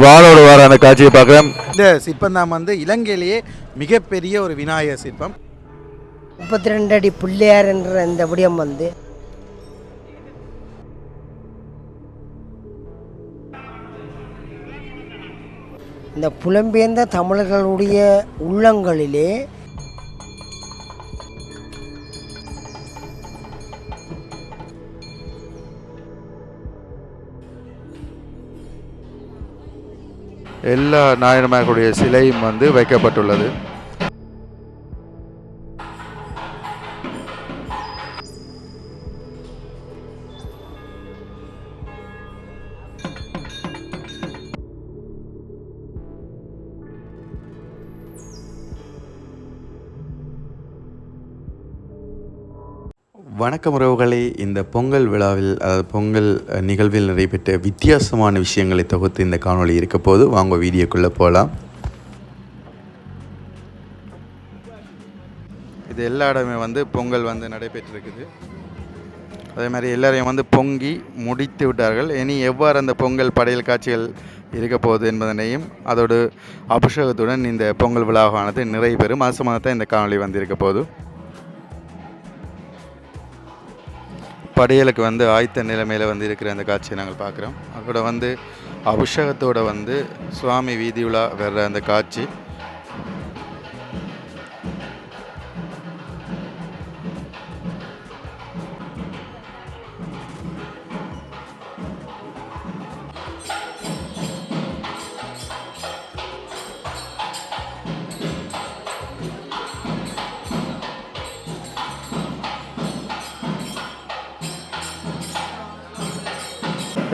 வாளோடு வார அந்த காட்சியை பார்க்குறேன் இந்த சிற்பம் தான் வந்து இலங்கையிலேயே மிகப்பெரிய ஒரு விநாயகர் சிற்பம். முப்பத்தி ரெண்டு அடி பிள்ளையார் என்ற இந்த விடயம் வந்து இந்த புலம்பெயர்ந்த தமிழர்களுடைய உள்ளங்களிலே எல்லா நாயன்மார்களுடைய சிலையும் வந்து வைக்கப்பட்டுள்ளது. வணக்கம் உறவுகளே. இந்த பொங்கல் விழாவில் அதாவது பொங்கல் நிகழ்வில் நடைபெற்ற வித்தியாசமான விஷயங்களை தொகுத்து இந்த காணொளி இருக்க போது வாங்க வீடியோக்குள்ளே போகலாம் இது எல்லா இடமே வந்து பொங்கல் வந்து நடைபெற்றிருக்குது. அதே மாதிரி எல்லாரையும் வந்து பொங்கி முடித்து விட்டார்கள். இனி எவ்வாறு அந்த பொங்கல் படையல் காட்சிகள் இருக்க போகுது என்பதனையும் அதோடு அபிஷேகத்துடன் இந்த பொங்கல் விழாவானது நிறைவு பெறும். அது சம்பந்தத்தை இந்த காணொலி வந்து இருக்க போகுது படையலுக்கு வந்து ஆயத்த நிலைமையில் வந்து இருக்கிற அந்த காட்சியை நாங்கள் பார்க்குறோம். அதோட வந்து அபிஷேகத்தோடு வந்து சுவாமி வீதி உலா வர்ற அந்த காட்சி.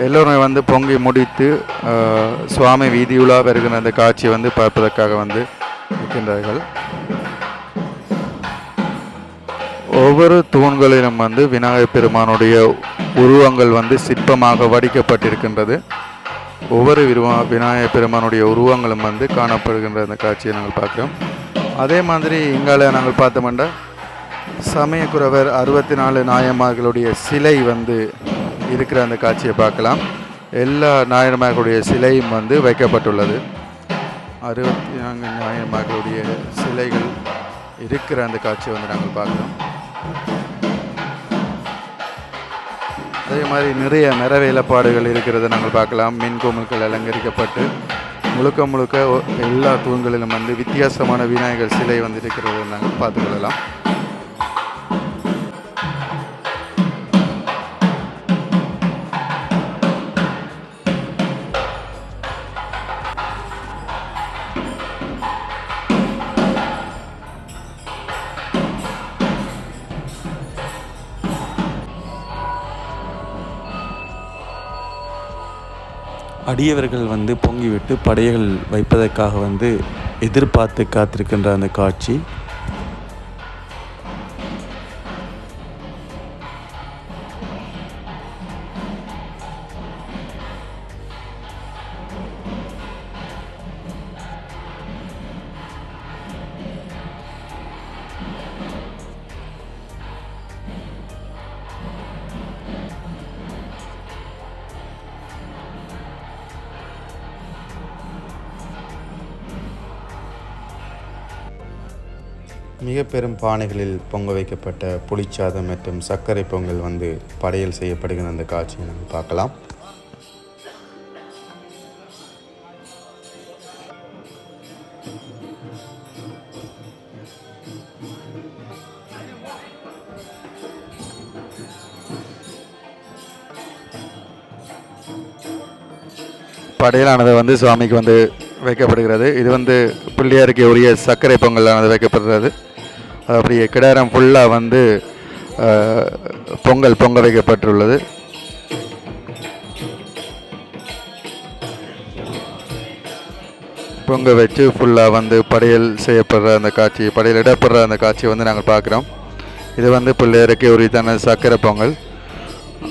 எல்லோருமே வந்து பொங்கி முடித்து சுவாமி வீதியுலா வருகிற அந்த காட்சியை வந்து பார்ப்பதற்காக வந்து இருக்கின்றார்கள். ஒவ்வொரு தூண்களிலும் வந்து விநாயகர் பெருமானுடைய உருவங்கள் வந்து சிற்பமாக வடிக்கப்பட்டிருக்கின்றது. ஒவ்வொரு விருவா விநாயகர் பெருமானுடைய உருவங்களும் வந்து காணப்படுகின்ற அந்த காட்சியை நாங்கள் பார்க்குறோம். அதே மாதிரி இங்கால நாங்கள் பார்த்தோம்னா சமயக்குறவர் அறுபத்தி நாலு நாயன்மார்களுடைய சிலை வந்து இருக்கிற அந்த காட்சியை பார்க்கலாம். எல்லா நாயன்மார்களுடைய சிலையும் வந்து வைக்கப்பட்டுள்ளது. அறுபத்தி நான்கு நாயன்மார்களுடைய சிலைகள் இருக்கிற அந்த காட்சியை வந்து நாங்கள் பார்க்குறோம். அதே மாதிரி நிறைய நிற வேலைப்பாடுகள் இருக்கிறத நாங்கள் பார்க்கலாம். மின் கோமுல்கள் அலங்கரிக்கப்பட்டு முழுக்க முழுக்க எல்லா தூண்களிலும் வந்து வித்தியாசமான விநாயகர் சிலை வந்து இருக்கிறத நாங்கள் பார்த்துக்கொள்ளலாம் அடியவர்கள் வந்து பொங்கிவிட்டு படையல் வைப்பதற்காக வந்து எதிர்பார்த்து காத்திருக்கின்ற அந்த காட்சி. மிக பெரும் பானைகளில் பொங்க வைக்கப்பட்ட புளிச்சாதம் மற்றும் சர்க்கரை பொங்கல் வந்து படையல் செய்யப்படுகிற அந்த காட்சியை நம்ம பார்க்கலாம். படையலானது வந்து சுவாமிக்கு வந்து வைக்கப்படுகிறது. இது வந்து பிள்ளையாருக்கு உரிய சர்க்கரை பொங்கலானது வைக்கப்படுகிறது. அது அப்படியே கிடாரம் ஃபுல்லாக வந்து பொங்கல் பொங்க வைக்கப்பட்டுள்ளது. பொங்க வச்சு ஃபுல்லாக வந்து படையல் செய்யப்படுற அந்த காட்சி படையல் இடப்படுற அந்த காட்சியை வந்து நாங்கள் பார்க்குறோம். இது வந்து பிள்ளையருக்கு உரித்தான சர்க்கரை பொங்கல்.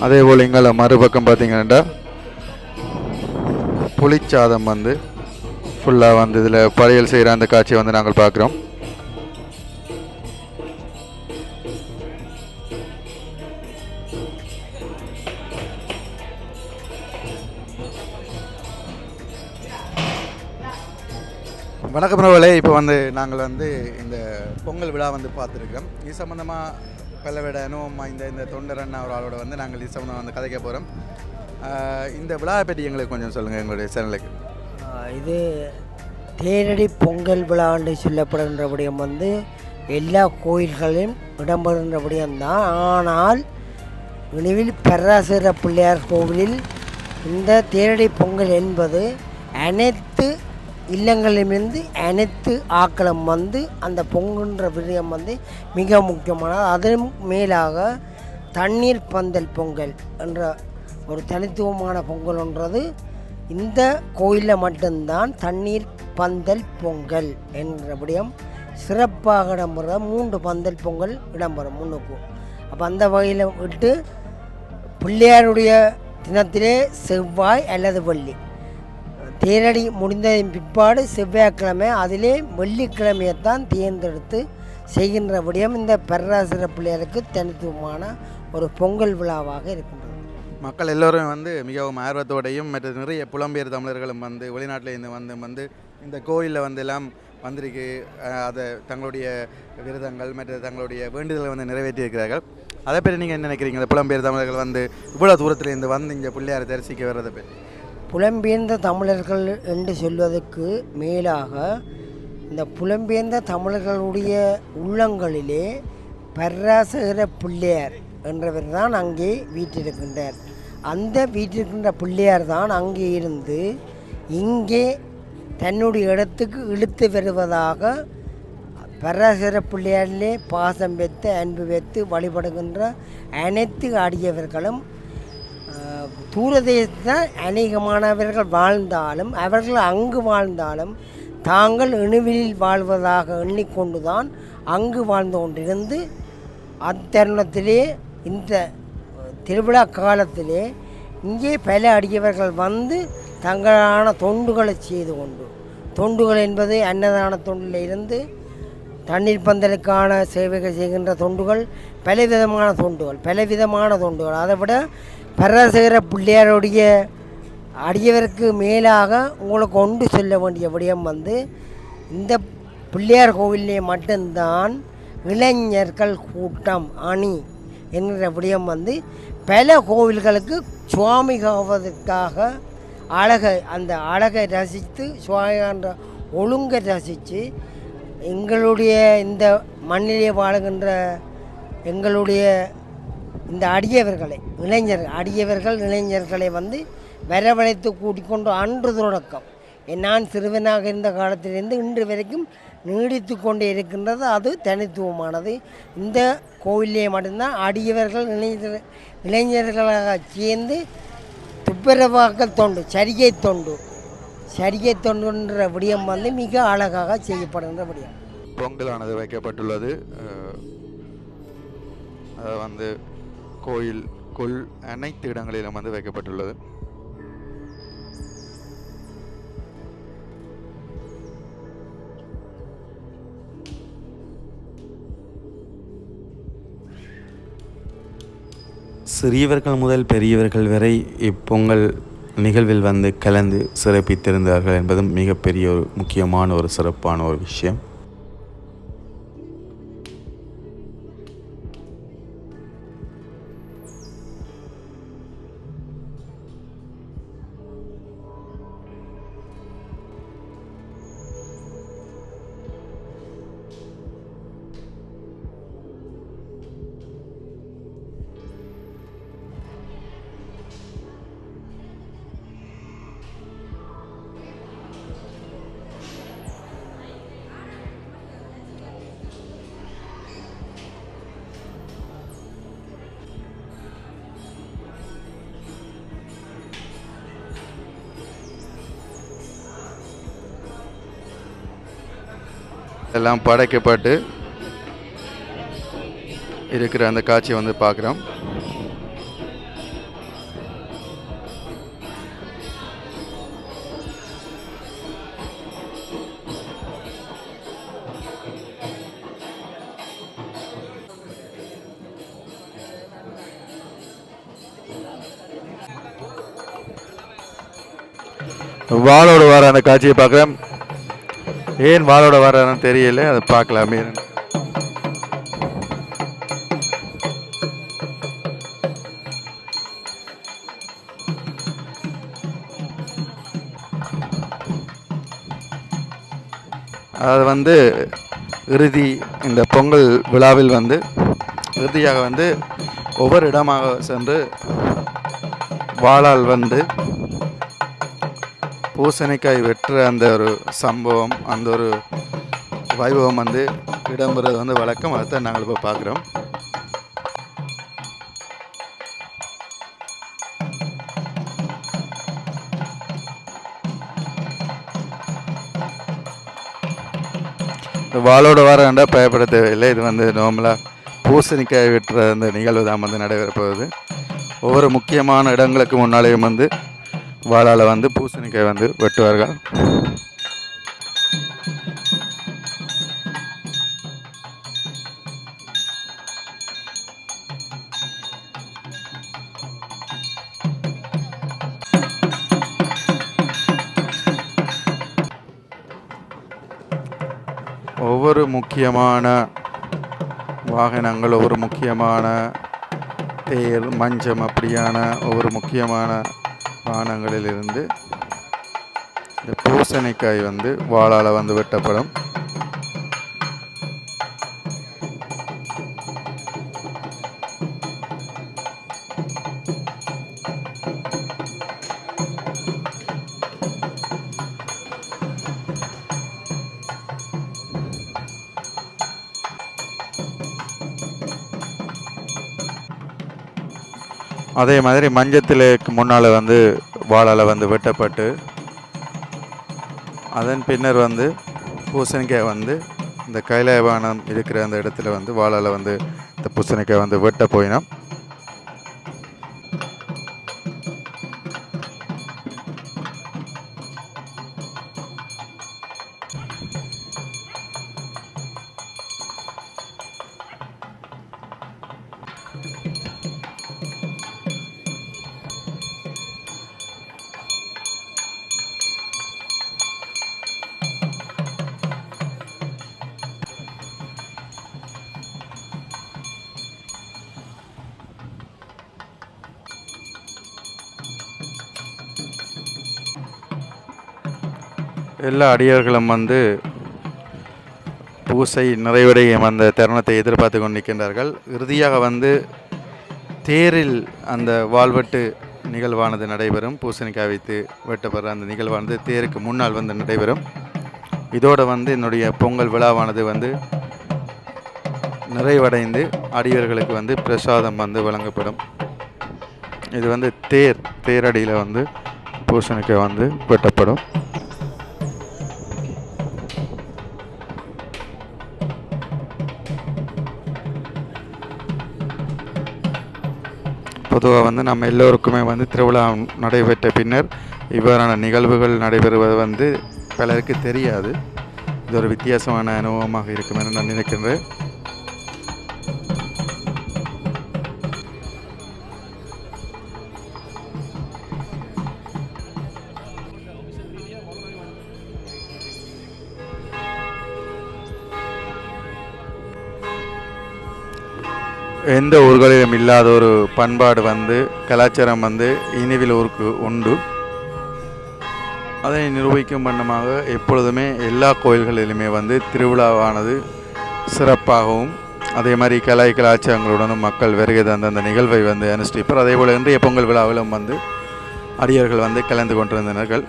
அதே போல் இங்கே மறுபக்கம் பார்த்தீங்கன்னா புளிச்சாதம் வந்து ஃபுல்லாக வந்து இதில் படையல் செய்கிற அந்த காட்சியை வந்து நாங்கள் பார்க்குறோம். வணக்கம் பிரபலே இப்போ வந்து நாங்கள் வந்து இந்த பொங்கல் விழா வந்து பார்த்துருக்கோம். இது சம்மந்தமாக பல விட அனுபவமாக இந்த இந்த தொண்டரன் ஒரு ஆளோட வந்து நாங்கள் இது சம்மந்தமாக வந்து கதைக்க போகிறோம் இந்த விழாவை பற்றி எங்களுக்கு கொஞ்சம் சொல்லுங்கள் எங்களுடைய சேனலுக்கு. இது தேரடி பொங்கல் விழாண்டு சொல்லப்படுகின்ற விடயம் வந்து எல்லா கோயில்களிலும் இடம்பெறுகின்ற விடயம்தான் ஆனால் நினைவில் பெராசிர பிள்ளையார் கோவிலில் இந்த தேரடி பொங்கல் என்பது அனைத்து இல்லங்களிலிருந்து அனைத்து ஆக்களும் வந்து அந்த பொங்குன்ற விடயம் வந்து மிக முக்கியமானது. அதன் மேலாக தண்ணீர் பந்தல் பொங்கல் என்ற ஒரு தனித்துவமான பொங்கல்ன்றது இந்த கோயிலில் மட்டும்தான் தண்ணீர் பந்தல் பொங்கல் என்ற விடயம் சிறப்பாக இடம்பெற மூன்று பந்தல் பொங்கல் இடம்பெறும் முன்னுக்கும் அப்போ அந்த வகையில் விட்டு பிள்ளையாருடைய தினத்திலே செவ்வாய் அல்லது வெள்ளி. தேரடி முடிந்ததின் பிற்பாடு செவ்வாய்க்கிழமை அதிலே வெள்ளிக்கிழமையைத்தான் தேர்ந்தெடுத்து செய்கின்ற விடயம் இந்த பெராசிர பிள்ளையாருக்கு தனித்துவமான ஒரு பொங்கல் விழாவாக இருக்கின்றது. மக்கள் எல்லோரும் வந்து மிகவும் ஆர்வத்தோடையும் மற்ற நிறைய புலம்பெயர் தமிழர்களும் வந்து வெளிநாட்டில் இருந்து வந்து வந்து இந்த கோயிலில் வந்து எல்லாம் வந்திருக்கு அதை தங்களுடைய விரதங்கள் மற்ற தங்களுடைய வேண்டுதலை வந்து நிறைவேற்றியிருக்கிறார்கள். அதை பற்றி நீங்கள் என்ன நினைக்கிறீங்க? இந்த புலம்பெயர் தமிழர்கள் வந்து இவ்வளோ தூரத்துலேருந்து வந்து இங்கே பிள்ளையாரை தரிசிக்க வர்றதை பற்றி. புலம்பெயர்ந்த தமிழர்கள் என்று சொல்வதற்கு மேலாக இந்த புலம்பெயர்ந்த தமிழர்களுடைய உள்ளங்களிலே பராசகர பிள்ளையார் என்றவர் தான் அங்கே வீற்றிருக்கின்றார். அந்த வீற்றிருக்கின்ற பிள்ளையார் தான் அங்கே இருந்து இங்கே தன்னுடைய இடத்துக்கு இழுத்து வருவதாக பராசர பிள்ளையாரிலே பாசம் வைத்து அன்பு வைத்து வழிபடுகின்ற அனைத்து அடியவர்களும் தூரதேசத்தில் அநேகமானவர்கள் வாழ்ந்தாலும் அவர்கள் அங்கு வாழ்ந்தாலும் தாங்கள் இணுவிலில் வாழ்வதாக எண்ணிக்கொண்டுதான் அங்கு வாழ்ந்து கொண்டிருந்து அத்தருணத்திலே இந்த திருவிழா காலத்திலே இங்கே பல அடியவர்கள் வந்து தங்களான தொண்டுகளை செய்து கொண்டு தொண்டுகள் என்பது அன்னதான தொண்டில் இருந்து தண்ணீர் பந்தலுக்கான சேவைகள் செய்கின்ற தொண்டுகள் பலவிதமான தொண்டுகள் பலவிதமான தொண்டுகள். அதை விட பராசகர பிள்ளையாருடைய அடியவருக்கு மேலாக உங்களுக்கு கொண்டு செல்ல வேண்டிய விடயம் வந்து இந்த பிள்ளையார் கோவிலே மட்டும்தான் இளைஞர்கள் கூட்டம் அணி என்கிற விடயம் வந்து பல கோவில்களுக்கு சுவாமிகாவதற்காக அழகை அந்த அழகை ரசித்து சுவாமிகான்ற ஒழுங்கை ரசித்து எங்களுடைய இந்த மண்ணிலே வாழுகின்ற எங்களுடைய இந்த அடியவர்களை இளைஞர் அடியவர்கள் இளைஞர்களை வந்து வரவழைத்து கூட்டிக்கொண்டு அன்று தொடக்கம் நான் சிறுவனாக இருந்த காலத்திலிருந்து இன்று வரைக்கும் நீடித்து கொண்டே இருக்கின்றது. அது தனித்துவமானது. இந்த கோவிலே மட்டும்தான் அடியவர்கள் இளைஞர் இளைஞர்களாக சேர்ந்து துப்பரவாக்க தொண்டு சரிகை தொண்டு சரிகை தொண்டுன்ற விடயம் வந்து மிக அழகாக செய்யப்படுகின்ற விடயம். பொங்கலானது வைக்கப்பட்டுள்ளது. அது வந்து கோயில் கொள் அனைத்து இடங்களிலும் வந்து வைக்கப்பட்டுள்ளது. சிறியவர்கள் முதல் பெரியவர்கள் வரை இப்பொங்கல் நிகழ்வில் வந்து கலந்து சிறப்பித்திருந்தார்கள் என்பதும் மிகப்பெரிய ஒரு முக்கியமான ஒரு சிறப்பான ஒரு விஷயம். எல்லாம் படைக்கப்பட்டு இருக்கிற அந்த காட்சியை வந்து பார்க்குறோம். வாளோடு வர அந்த காட்சியை பார்க்குறேன் ஏன் வாளோட வர்றாருன்னு தெரியல அதை பார்க்கலாமே. அது வந்து இறுதி இந்த பொங்கல் விழாவில் வந்து இறுதியாக வந்து ஒவ்வொரு இடமாக சென்று வாழால் வந்து பூசணிக்காய் வெட்டுற அந்த ஒரு சம்பவம் அந்த ஒரு வைபவம் வந்து இடம்பெறது வந்து வழக்கம். அதை நாங்கள் இப்போ பார்க்குறோம். இந்த வாளோட வாரண்டா பயப்பட தேவையில்லை. இது வந்து நார்மலாக பூசணிக்காய் வெட்டுற அந்த நிகழ்வு தான் வந்து நடைபெறப்போகுது ஒவ்வொரு முக்கியமான இடங்களுக்கு முன்னாலேயும் வந்து வாழால் வந்து பூசணிக்காய் வந்து வெட்டுவார்கள். ஒவ்வொரு முக்கியமான வாகனங்கள் ஒவ்வொரு முக்கியமான தேர் மஞ்சம் அப்படியான ஒவ்வொரு முக்கியமான பானங்களிலிருந்து இந்த பூசணிக்காய் வந்து வாளால் வந்து வெட்டப்படும். அதே மாதிரி மஞ்சத்திலேக்கு முன்னால் வந்து வாழால் வந்து வெட்டப்பட்டு அதன் பின்னர் வந்து பூசணிக்காய் வந்து இந்த கைலாயபானம் இருக்கிற அந்த இடத்துல வந்து வாழால் வந்து இந்த பூசணிக்காய் வந்து வெட்ட போயினோம். எல்லா அடியர்களும் வந்து பூசை நிறைவடையும் அந்த தருணத்தை எதிர்பார்த்து கொண்டு நிற்கின்றார்கள் இறுதியாக வந்து தேரில் அந்த வாள்வெட்டு நிகழ்வானது நடைபெறும். பூசணிக்காய் வைத்து வெட்டப்படுற அந்த நிகழ்வானது தேருக்கு முன்னால் வந்து நடைபெறும். இதோடு வந்து என்னுடைய பொங்கல் விழாவானது வந்து நிறைவடைந்து அடியவர்களுக்கு வந்து பிரசாதம் வந்து வழங்கப்படும். இது வந்து தேர் தேரடியில் வந்து பூசணிக்காய் வந்து வெட்டப்படும். பொதுவாக வந்து நம்ம எல்லோருக்குமே வந்து திருவிழா நடைபெற்ற பின்னர் இவ்வாறான நிகழ்வுகள் நடைபெறுவது வந்து பலருக்கு தெரியாது. இது ஒரு வித்தியாசமான அனுபவமாக இருக்கும் என நான் நினைக்கின்றேன். எந்த ஊர்களிலும் இல்லாத ஒரு பண்பாடு வந்து கலாச்சாரம் வந்து இனிவில் ஊருக்கு உண்டு. அதை நிரூபிக்கும் வண்ணமாக எப்பொழுதுமே எல்லா கோயில்களிலுமே வந்து திருவிழாவானது சிறப்பாகவும் அதே மாதிரி கலை கலாச்சாரங்களுடனும் மக்கள் வருகை தந்த அந்த நிகழ்வை வந்து அனுஷ்டிப்பர். அதே போல் இன்றைய பொங்கல் விழாவிலும் வந்து அடியர்கள் வந்து கலந்து கொண்டிருந்தனர்கள்.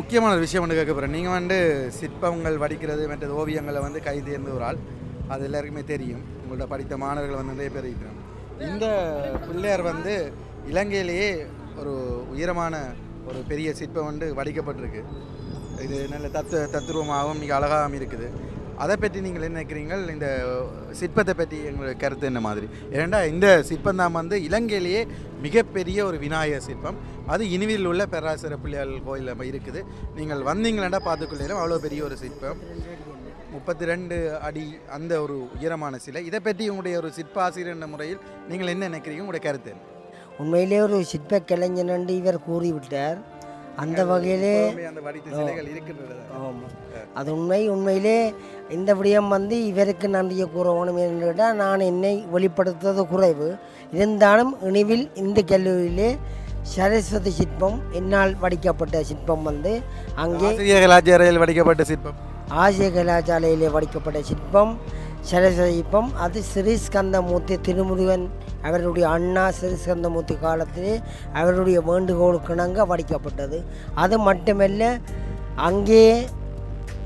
முக்கியமான ஒரு விஷயம் ஒன்று கேட்க போகிறேன் நீங்கள் வந்து சிற்பங்கள் வடிக்கிறது மற்றது ஓவியங்களை வந்து கை ஒரு ஆள். அது எல்லாருக்குமே தெரியும். உங்கள்கிட்ட படித்த மாணவர்கள் வந்து நிறைய பேர் இருக்கிறாங்க. இந்த பிள்ளையார் வந்து இலங்கையிலேயே ஒரு உயரமான ஒரு பெரிய சிற்பம் வந்து வடிக்கப்பட்டிருக்கு. இது நல்ல தத்து தத்துருவமாகவும் மிக அழகாகவும் இருக்குது. அதை பற்றி நீங்கள் என்ன நினைக்கிறீங்கள் இந்த சிற்பத்தை பற்றி எங்களுடைய கருத்து என்ன மாதிரி? ஏன்னா இந்த சிற்பம் தான் வந்து இலங்கையிலேயே மிகப்பெரிய ஒரு விநாயகர் சிற்பம். அது இனிவில் உள்ள பெராசர பிள்ளையார் கோயிலில் இருக்குது. நீங்கள் வந்தீங்களா பார்த்துக்கொள்ளிடும் அவ்வளோ பெரிய ஒரு சிற்பம். முப்பத்தி ரெண்டு அடி அந்த ஒரு உயரமான சிலை. இதை பற்றி உங்களுடைய ஒரு சிற்பாசிரியர் என்ற முறையில் நீங்கள் என்ன நினைக்கிறீங்க? உங்களுடைய கருத்து? உண்மையிலே ஒரு சிற்ப கலைஞன் என்று இவர் கூறிவிட்டார். அந்த வகையிலே அது உண்மை. உண்மையிலே இந்த விடயம் வந்து இவருக்கு நன்றியை கூறணும் என்று கேட்டால் நான் என்னை வெளிப்படுத்துவது குறைவு. இருந்தாலும் இனிவில் இந்த கல்லூரியிலே சரஸ்வதி சிற்பம் என்னால் வடிக்கப்பட்ட சிற்பம் வந்து அங்கே கலாச்சாரையில் வடிக்கப்பட்ட சிற்பம். ஆசிய கலாச்சாலையிலே வடிக்கப்பட்ட சிற்பம் சரஸ்வதி சிற்பம் அது ஸ்ரீஸ்கந்தமூர்த்தி திருமுருகன் அவருடைய அண்ணா ஸ்ரீஸ்கந்தமூர்த்தி காலத்திலே அவருடைய வேண்டுகோளுக்கிணங்க வடிக்கப்பட்டது. அது மட்டுமல்ல அங்கே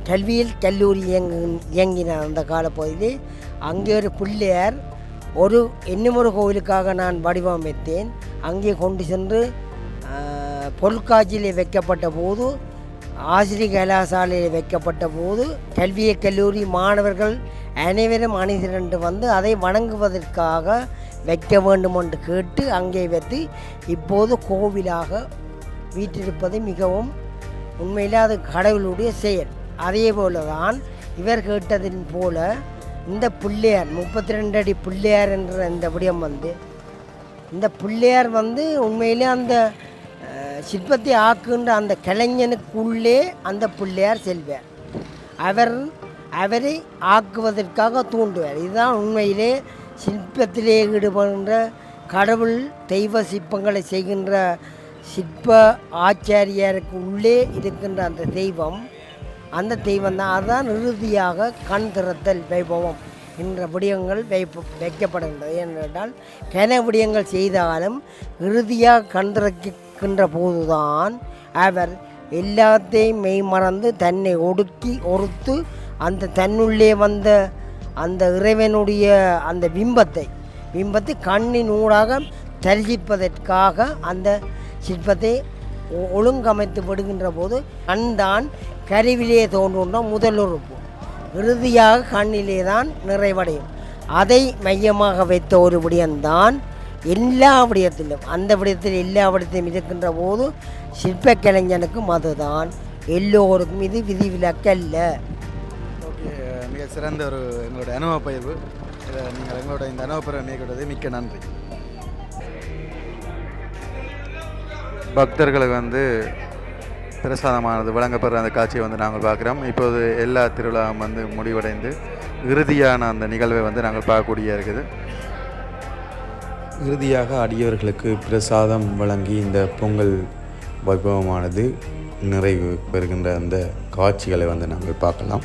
கல்வியில் கல்லூரி இயங்கு இயங்கின அந்த காலப்பகுதியில் அங்கே ஒரு பிள்ளையார் ஒரு இன்னுமொரு கோவிலுக்காக நான் வடிவமைத்தேன். அங்கே கொண்டு சென்று பொருட்காட்சியிலே பொருட்காட்சியில் வைக்கப்பட்ட போது ஆசிரிய கலாசாலையில் வைக்கப்பட்ட போது கல்விய கல்லூரி மாணவர்கள் அனைவரும் அணிதிரண்டு வந்து அதை வணங்குவதற்காக வைக்க வேண்டும் என்று கேட்டு அங்கே வைத்து இப்போது கோவிலாக வீற்றிருப்பது மிகவும் உண்மையில் அது கடவுளுடைய செயல். அதே போல தான் இவர் கேட்டதின் போல இந்த பிள்ளையார் முப்பத்தி ரெண்டு அடி பிள்ளையார் என்ற இந்த விடயம் வந்து இந்த பிள்ளையார் வந்து உண்மையிலே அந்த சிற்பத்தை ஆக்குகின்ற அந்த கலைஞனுக்குள்ளே அந்த பிள்ளையார் செல்வார். அவர் அவரை ஆக்குவதற்காக தூண்டுவார். இதுதான் உண்மையிலே சிற்பத்திலே ஈடுபடுகின்ற கடவுள் தெய்வ சிற்பங்களை செய்கின்ற சிற்ப ஆச்சாரியாருக்கு உள்ளே இருக்கின்ற அந்த தெய்வம் அந்த தெய்வம் தான் அதுதான் இறுதியாக கண் திறத்தல் வைபவம் என்ற விடயங்கள் வைப்ப வைக்கப்படுகின்றது. ஏனென்றால் கன விடயங்கள் செய்தாலும் இறுதியாக கண் இருக்கின்ற போதுதான் அவர் எல்லாத்தையும் மெய்மறந்து தன்னை ஒடுக்கி ஒருத்து அந்த தன்னுள்ளே வந்த அந்த இறைவனுடைய அந்த பிம்பத்தை பிம்பத்தை கண்ணின் ஊடாக தரிசிப்பதற்காக அந்த சிற்பத்தை ஒழுங்கமைத்து விடுகின்ற போது கண் தான் கருவிலே தோன்றுன்ற முதல் உறுப்பு இறுதியாக கண்ணிலே தான் நிறைவடையும். அதை மையமாக வைத்த ஒரு விடயம்தான் எல்லா விடயத்திலும் அந்த விடயத்தில் எல்லா விடயத்திலும் இருக்கின்ற போது சிற்பக் கலைஞனுக்கும் அதுதான். எல்லோருக்கும் இது விதிவிலக்கல்ல. ஓகே மிக சிறந்த ஒரு எங்களுடைய அனுபவ பயிர்வு நீங்கள் எங்களோட இந்த அனுபவ மேற்கொண்டது மிக்க நன்றி. பக்தர்களுக்கு வந்து பிரசாதமானது வழங்கப்படுற அந்த காட்சியை வந்து நாங்கள் பார்க்குறோம். இப்போது எல்லா திருவிழாவும் வந்து முடிவடைந்து இறுதியான அந்த நிகழ்வை வந்து நாங்கள் பார்க்கக்கூடிய இருக்குது. இறுதியாக அடியவர்களுக்கு பிரசாதம் வழங்கி இந்த பொங்கல் வைபவமானது நிறைவு பெறுகின்ற அந்த காட்சிகளை வந்து நாங்கள் பார்க்கலாம்.